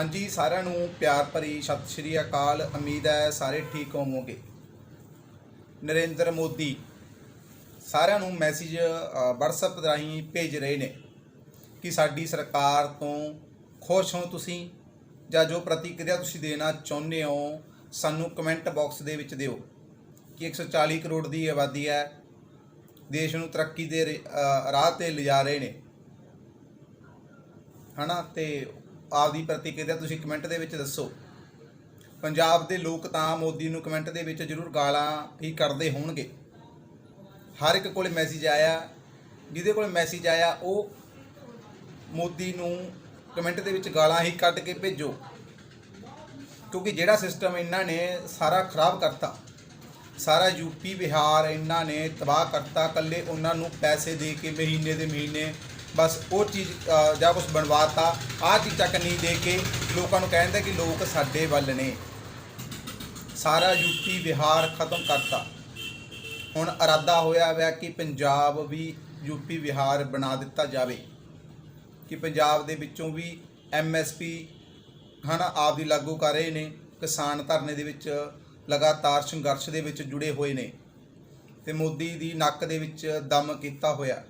ਹਾਂਜੀ ਸਾਰਿਆਂ ਨੂੰ ਪਿਆਰ ਭਰੀ ਸਤਿ ਸ਼੍ਰੀ ਅਕਾਲ। ਉਮੀਦ ਹੈ ਸਾਰੇ ਠੀਕ ਹੋਵੋਗੇ। ਨਰਿੰਦਰ ਮੋਦੀ ਸਾਰਿਆਂ ਨੂੰ ਮੈਸੇਜ ਅ, WhatsApp ਰਾਹੀਂ ਭੇਜ ਰਹੇ ਨੇ ਕਿ ਸਾਡੀ ਸਰਕਾਰ ਤੋਂ ਖੁਸ਼ ਹੋ ਤੁਸੀਂ ਜਾਂ ਜੋ ਪ੍ਰਤੀਕਿਰਿਆ ਤੁਸੀਂ ਦੇਣਾ ਚਾਹੁੰਦੇ ਹੋ ਸਾਨੂੰ ਕਮੈਂਟ ਬਾਕਸ ਦੇ ਵਿੱਚ ਦਿਓ ਕਿ 140 ਕਰੋੜ ਦੀ ਆਬਾਦੀ ਹੈ। ਦੇਸ਼ ਨੂੰ ਤਰੱਕੀ ਦੇ ਰੇ- ਰਾਹ ਤੇ ਲਿਜਾ ਰਹੇ ਨੇ। ਹਨਾ? ਤੇ ਆਪਦੀ ਪ੍ਰਤੀਕਿਰਿਆ ਤੁਸੀਂ ਕਮੈਂਟ ਦੇ ਵਿੱਚ ਦੱਸੋ। ਪੰਜਾਬ ਦੇ ਲੋਕ ਤਾਂ ਮੋਦੀ ਨੂੰ ਕਮੈਂਟ ਦੇ ਵਿੱਚ ਜ਼ਰੂਰ ਗਾਲਾਂ ਹੀ ਕਰਦੇ ਹੋਣਗੇ। ਹਰ ਇੱਕ ਕੋਲੇ ਮੈਸੇਜ ਆਇਆ, ਜਿਹਦੇ ਕੋਲੇ ਮੈਸੇਜ ਆਇਆ, ਉਹ ਮੋਦੀ ਨੂੰ ਕਮੈਂਟ ਦੇ ਵਿੱਚ ਗਾਲਾਂ ਹੀ ਕੱਢ ਕੇ ਭੇਜੋ। ਕਿਉਂਕਿ ਜਿਹੜਾ ਸਿਸਟਮ ਇਹਨਾਂ ਨੇ ਸਾਰਾ ਖਰਾਬ ਕਰਤਾ, ਸਾਰਾ ਯੂਪੀ ਬਿਹਾਰ ਇਹਨਾਂ ਨੇ ਤਬਾਹ ਕਰਤਾ ਕੱਲੇ ਉਹਨਾਂ ਨੂੰ ਪੈਸੇ ਦੇ ਕੇ ਮਹੀਨੇ ਦੇ ਮਹੀਨੇ ਬਸ ਉਹ ਚੀਜ਼ ਅ, ਜਾਂ ਕੁਝ ਬਣਵਾਤਾ ਆਹ ਚੀਜ਼ਾਂ ਕੰਨੀ ਦੇ ਕੇ ਲੋਕਾਂ ਨੂੰ ਕਹਿੰਦੇ ਕਿ ਲੋਕ ਸਾਡੇ ਵੱਲ ਨੇ। ਸਾਰਾ ਯੂਪੀ ਬਿਹਾਰ ਖਤਮ ਕਰਤਾ। ਹੁਣ ਇਰਾਦਾ ਹੋਇਆ ਹੋਇਆ ਕਿ ਪੰਜਾਬ ਵੀ ਯੂਪੀ ਬਿਹਾਰ ਬਣਾ ਦਿੱਤਾ ਜਾਵੇ। ਕਿ ਪੰਜਾਬ ਦੇ ਵਿੱਚੋਂ ਵੀ ਐਮਐਸਪੀ ਹਨਾ ਆਪ ਦੀ ਲਾਗੂ ਕਰ ਰਹੇ ਨੇ। ਕਿਸਾਨ ਧਰਨੇ ਦੇ ਵਿੱਚ ਲਗਾਤਾਰ ਸੰਘਰਸ਼ ਦੇ ਵਿੱਚ ਜੁੜੇ ਹੋਏ ਨੇ। ਤੇ ਮੋਦੀ ਦੀ ਨੱਕ ਦੇ ਵਿੱਚ ਦਮ ਕੀਤਾ ਹੋਇਆ।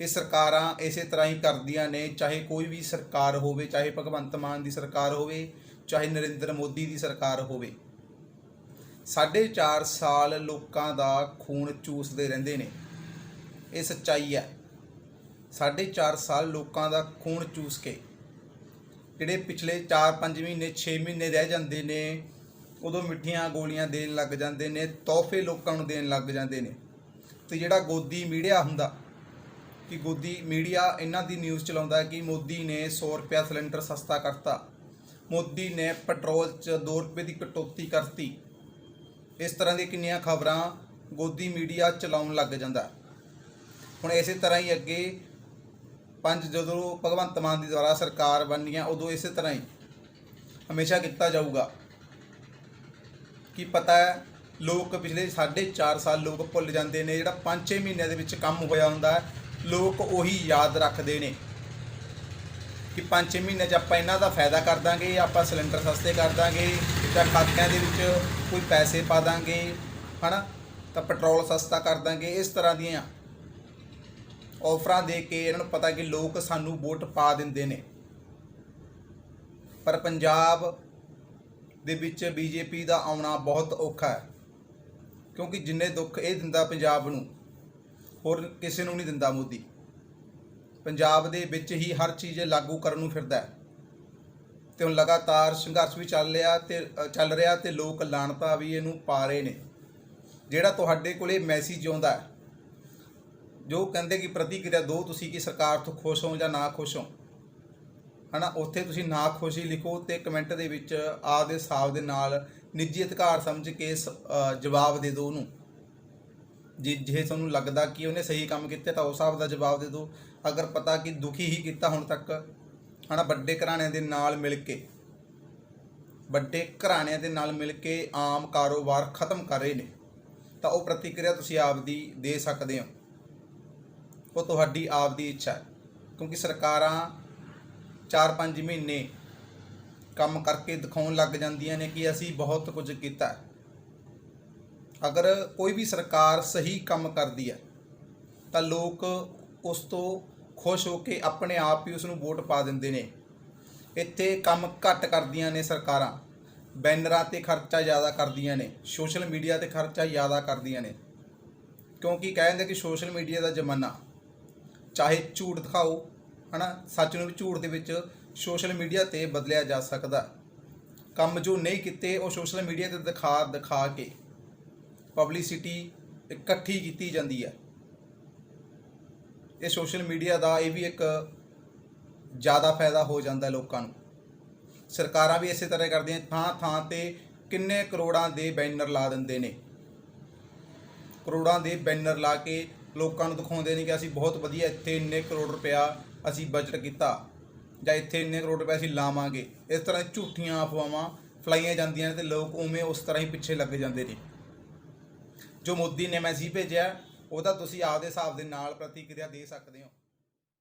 ਇਹ ਸਰਕਾਰਾਂ ਇਸੇ ਤਰ੍ਹਾਂ ਹੀ ਕਰਦੀਆਂ ਨੇ, ਚਾਹੇ ਕੋਈ ਵੀ ਸਰਕਾਰ ਹੋਵੇ, ਚਾਹੇ ਭਗਵੰਤ ਮਾਨ ਦੀ ਸਰਕਾਰ ਹੋਵੇ, ਚਾਹੇ ਨਰਿੰਦਰ ਮੋਦੀ ਦੀ ਸਰਕਾਰ ਹੋਵੇ। ਸਾਢੇ ਚਾਰ ਸਾਲ ਲੋਕਾਂ ਦਾ ਖੂਨ ਚੂਸਦੇ ਰਹਿੰਦੇ ਨੇ। ਇਹ ਸੱਚਾਈ ਹੈ। ਸਾਢੇ ਚਾਰ ਸਾਲ ਲੋਕਾਂ ਦਾ ਖੂਨ ਚੂਸ ਕੇ ਜਿਹੜੇ ਪਿਛਲੇ 4-5 ਮਹੀਨੇ 6 ਮਹੀਨੇ ਰਹਿ ਜਾਂਦੇ ਨੇ, ਉਦੋਂ ਮਿੱਠੀਆਂ ਗੋਲੀਆਂ ਦੇਣ ਲੱਗ ਜਾਂਦੇ ਨੇ, ਤੋਹਫੇ ਲੋਕਾਂ ਨੂੰ ਦੇਣ ਲੱਗ ਜਾਂਦੇ ਨੇ। ਤੇ ਜਿਹੜਾ ਗੋਦੀ ਮੀਡੀਆ ਹੁੰਦਾ ਕਿ ਗੋਦੀ ਮੀਡੀਆ ਇਹਨਾਂ ਦੀ ਨਿਊਜ਼ ਚਲਾਉਂਦਾ ਕਿ ਮੋਦੀ ਨੇ 100 ਰੁਪਿਆ ਸਿਲੰਡਰ ਸਸਤਾ ਕਰਤਾ। ਮੋਦੀ ਨੇ ਪੈਟਰੋਲ 'ਚ 2 ਰੁਪਏ ਦੀ ਕਟੌਤੀ ਕਰਤੀ। ਇਸ ਤਰ੍ਹਾਂ ਦੀਆਂ ਕਿੰਨੀਆਂ ਖਬਰਾਂ ਗੋਦੀ ਮੀਡੀਆ ਚਲਾਉਣ ਲੱਗ ਜਾਂਦਾ ਹੁਣ ਇਸੇ ਤਰ੍ਹਾਂ ਹੀ ਅੱਗੇ ਪੰਜ ਜਦੋਂ ਭਗਵੰਤ ਮਾਨ ਦੀ ਦੁਆਰਾ ਸਰਕਾਰ ਬਣਨੀ ਆ ਉਦੋਂ ਇਸੇ ਤਰ੍ਹਾਂ ਹੀ ਹਮੇਸ਼ਾ ਕੀਤਾ ਜਾਊਗਾ। ਕੀ ਪਤਾ ਹੈ, ਲੋਕ ਪਿਛਲੇ 4.5 ਸਾਲ ਲੋਕ ਭੁੱਲ ਜਾਂਦੇ ਨੇ, ਜਿਹੜਾ 5-6 ਮਹੀਨਿਆਂ ਦੇ ਵਿੱਚ ਕੰਮ ਹੋਇਆ ਹੁੰਦਾ ਹੈ ਲੋਕ ਉਹੀ ਯਾਦ ਰੱਖਦੇ ਨੇ ਕਿ 5-6 ਮਹੀਨੇ 'ਚ ਆਪਾਂ ਇਹਨਾਂ ਦਾ ਫਾਇਦਾ ਕਰ ਦਾਂਗੇ, ਆਪਾਂ ਸਿਲੰਡਰ ਸਸਤੇ ਕਰ ਦਾਂਗੇ, ਜਾਂ ਖਾਤਿਆਂ ਦੇ ਵਿੱਚ ਕੋਈ ਪੈਸੇ ਪਾ ਦਾਂਗੇ, ਹਨਾ? ਤਾਂ ਪੈਟਰੋਲ ਸਸਤਾ ਕਰ ਦਾਂਗੇ, ਇਸ ਤਰ੍ਹਾਂ ਦੀਆਂ ਆਫਰਾਂ ਦੇ ਕੇ ਇਹਨਾਂ ਨੂੰ ਪਤਾ ਕਿ ਲੋਕ ਸਾਨੂੰ ਵੋਟ ਪਾ ਦਿੰਦੇ ਨੇ। ਪਰ ਪੰਜਾਬ ਦੇ ਵਿੱਚ ਬੀਜੇਪੀ ਦਾ ਆਉਣਾ ਬਹੁਤ ਔਖਾ ਹੈ, ਕਿਉਂਕਿ ਜਿੰਨੇ ਦੁੱਖ ਇਹ ਦਿੰਦਾ ਪੰਜਾਬ ਨੂੰ ਹੋਰ ਕਿਸੇ ਨੂੰ ਨਹੀਂ ਦਿੰਦਾ ਮੋਦੀ। ਪੰਜਾਬ ਦੇ ਵਿੱਚ ਹੀ ਹਰ ਚੀਜ਼ ਲਾਗੂ ਕਰਨ ਨੂੰ ਫਿਰਦਾ ਹੈ। ਤੇ ਹੁਣ ਲਗਾਤਾਰ ਸੰਘਰਸ਼ ਵੀ ਚੱਲ ਰਿਹਾ ਤੇ ਚੱਲ ਰਿਹਾ ਤੇ ਲੋਕ ਲਾਣਤਾ ਵੀ ਇਹਨੂੰ ਪਾ ਰਹੇ ਨੇ। ਜਿਹੜਾ ਤੁਹਾਡੇ ਕੋਲੇ ਮੈਸੇਜ ਆਉਂਦਾ ਹੈ, ਜੋ ਕਹਿੰਦੇ ਕਿ ਪ੍ਰਤੀਕਿਰਿਆ ਦਿਓ ਤੁਸੀਂ ਕਿ ਸਰਕਾਰ ਤੋਂ ਖੁਸ਼ ਹੋ ਜਾਂ ਨਾ ਖੁਸ਼ ਹੋ, ਹਨਾ, ਉੱਥੇ ਤੁਸੀਂ ਨਾ ਖੁਸ਼ੀ ਲਿਖੋ ਤੇ ਕਮੈਂਟ ਦੇ ਵਿੱਚ ਆਪਦੇ ਹਿਸਾਬ ਦੇ ਨਾਲ ਨਿੱਜੀ ਅਧਿਕਾਰ ਸਮਝ ਕੇ ਸ- ਜਵਾਬ ਦੇ ਦਿਓ ਉਹਨੂੰ। ਜੇ ਜੇ ਤੁਹਾਨੂੰ ਲੱਗਦਾ ਕਿ ਉਹਨੇ ਸਹੀ ਕੰਮ ਕੀਤਾ ਤਾਂ ਉਸ ਹਿਸਾਬ ਦਾ ਜਵਾਬ ਦੇ ਦਿਓ। ਅਗਰ ਪਤਾ ਕਿ ਦੁਖੀ ਹੀ ਕੀਤਾ ਹੁਣ ਤੱਕ, ਹਨਾ, ਵੱਡੇ ਘਰਾਣਿਆਂ ਦੇ ਨਾਲ ਮਿਲ ਕੇ, ਵੱਡੇ ਘਰਾਣਿਆਂ ਦੇ ਨਾਲ ਮਿਲ ਕੇ ਆਮ ਕਾਰੋਬਾਰ ਖਤਮ ਕਰ ਰਹੇ ਨੇ, ਤਾਂ ਉਹ ਪ੍ਰਤੀਕਿਰਿਆ ਤੁਸੀਂ ਆਪਦੀ ਦੇ ਸਕਦੇ ਹੋ। ਉਹ ਤੁਹਾਡੀ ਆਪ ਦੀ ਇੱਛਾ ਹੈ। ਕਿਉਂਕਿ ਸਰਕਾਰਾਂ 4-5 ਮਹੀਨੇ ਕੰਮ ਕਰਕੇ ਦਿਖਾਉਣ ਲੱਗ ਜਾਂਦੀਆਂ ਨੇ ਕਿ ਅਸੀਂ ਬਹੁਤ ਕੁਝ ਕੀਤਾ ਅਗਰ ਕੋਈ ਵੀ ਸਰਕਾਰ ਸਹੀ ਕੰਮ ਕਰਦੀ ਹੈ, ਤਾਂ ਲੋਕ ਉਸ ਤੋਂ ਖੁਸ਼ ਹੋ ਕੇ ਆਪਣੇ ਆਪ ਹੀ ਉਸ ਨੂੰ ਵੋਟ ਪਾ ਦਿੰਦੇ ਨੇ। ਇੱਥੇ ਕੰਮ ਘੱਟ ਕਰਦੀਆਂ ਨੇ ਸਰਕਾਰਾਂ। ਬੈਨਰਾਂ ਤੇ ਖਰਚਾ ਜ਼ਿਆਦਾ ਕਰਦੀਆਂ ਨੇ। ਸੋਸ਼ਲ ਮੀਡੀਆ ਤੇ ਖਰਚਾ ਜ਼ਿਆਦਾ ਕਰਦੀਆਂ ਨੇ। ਕਿਉਂਕਿ ਕਹਿੰਦੇ ਕਿ ਸੋਸ਼ਲ ਮੀਡੀਆ ਦਾ ਜ਼ਮਾਨਾ, ਚਾਹੇ ਝੂਠ ਦਿਖਾਓ, ਹਨਾ, ਸੱਚ ਨੂੰ ਵੀ ਝੂਠ ਦੇ ਵਿੱਚ ਸੋਸ਼ਲ ਮੀਡੀਆ ਤੇ ਬਦਲਿਆ ਜਾ ਸਕਦਾ। ਕੰਮ ਜੋ ਨਹੀਂ ਕੀਤੇ, ਉਹ ਸੋਸ਼ਲ ਮੀਡੀਆ ਤੇ ਦਿਖਾ ਦਿਖਾ ਕੇ ਪਬਲਿਸਿਟੀ ਇਕੱਠੀ ਕੀਤੀ ਜਾਂਦੀ ਹੈ। ਇਹ ਸੋਸ਼ਲ ਮੀਡੀਆ ਦਾ ਇਹ ਵੀ ਇੱਕ ਜ਼ਿਆਦਾ ਫਾਇਦਾ ਹੋ ਜਾਂਦਾ ਲੋਕਾਂ ਨੂੰ। ਸਰਕਾਰਾਂ ਵੀ ਇਸੇ ਤਰ੍ਹਾਂ ਕਰਦੀਆਂ, ਥਾਂ ਥਾਂ ਤੇ ਕਿੰਨੇ ਕਰੋੜਾਂ ਦੇ ਬੈਨਰ ਲਾ ਦਿੰਦੇ ਨੇ। ਕਰੋੜਾਂ ਦੇ ਬੈਨਰ ਲਾ ਕੇ ਲੋਕਾਂ ਨੂੰ ਦਿਖਾਉਂਦੇ ਨੇ ਕਿ ਅਸੀਂ ਬਹੁਤ ਵਧੀਆ, ਇੱਥੇ ਇੰਨੇ ਕਰੋੜ ਰੁਪਇਆ ਅਸੀਂ ਬਜਟ ਕੀਤਾ ਜਾਂ ਇੱਥੇ ਇੰਨੇ ਕਰੋੜ ਰੁਪਏ ਅਸੀਂ ਲਾਵਾਂਗੇ। ਇਸ ਤਰ੍ਹਾਂ ਝੂਠੀਆਂ ਅਫਵਾਹਾਂ ਫਲਾਈਆਂ ਜਾਂਦੀਆਂ ਨੇ ਤੇ ਲੋਕ ਉਵੇਂ ਉਸ ਤਰ੍ਹਾਂ ਹੀ ਪਿੱਛੇ ਲੱਗ ਜਾਂਦੇ ਨੇ। ਜੋ ਮੋਦੀ ਨੇ ਮੈਸੇਜ ਭੇਜਿਆ ਉਹਦਾ ਤੁਸੀਂ ਆਪਦੇ ਹਿਸਾਬ ਦੇ ਨਾਲ ਪ੍ਰਤੀਕਿਰਿਆ ਦੇ ਸਕਦੇ ਹੋ।